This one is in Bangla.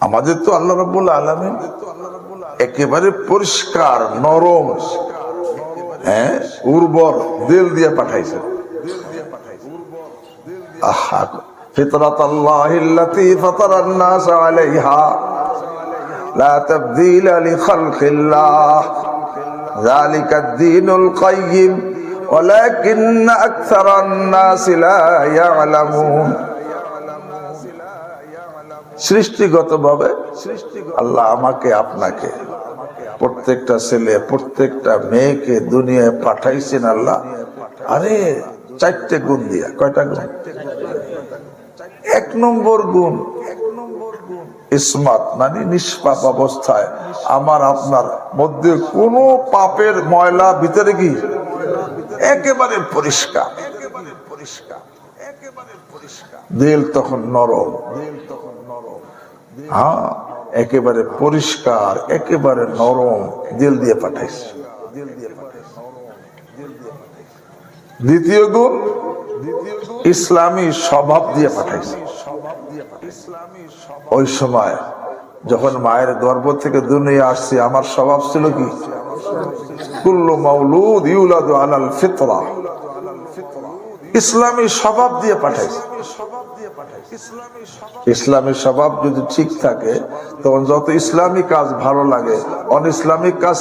আমাদের তো আল্লাহ রব্বুল আলমিন একেবারে পরিষ্কার নরম হ্যাঁ উর্বর দিল দিয়ে পাঠাইছে আহা ফিতরাত আল্লাহিল্লাতী ফাতারান নাস আলাইহা লা তাবদীলা লিখালকিল্লাহ ذلك الدين القيم ولكن أكثر الناس لا يعلمون সৃষ্টিগতভাবে আল্লাহ আমাকে আপনাকে, প্রত্যেকটা ছেলে, প্রত্যেকটা মেয়েকে দুনিয়ায় পাঠাইছেন আল্লাহ। আরে, চারটে গুণ দিয়া। কয়টা গুণ? এক নম্বর গুণ ইসমাত মানে নিষ্পাপ অবস্থায়। আমার, আপনার মধ্যে কোনো পাপের ময়লা ভিতরে কি? একেবারে পরিষ্কার। পরিষ্কার দিল তখন নরম। দিল তখন হ্যাঁ একেবারে পরিষ্কার, একেবারে নরম দিল দিয়ে পাঠাইছে। দ্বিতীয় গুণ, ইসলামী স্বভাব দিয়ে পাঠাইছে। ওই সময় যখন মায়ের গর্ভ থেকে দুনিয়া আসছে, আমার স্বভাব ছিল কি? ইসলামী স্বভাব দিয়ে পাঠাইছে। ইসলামী স্বভাব যদি ঠিক থাকে তখন যত ইসলামী কাজ ভালো লাগে অন ইসলামিক কাজ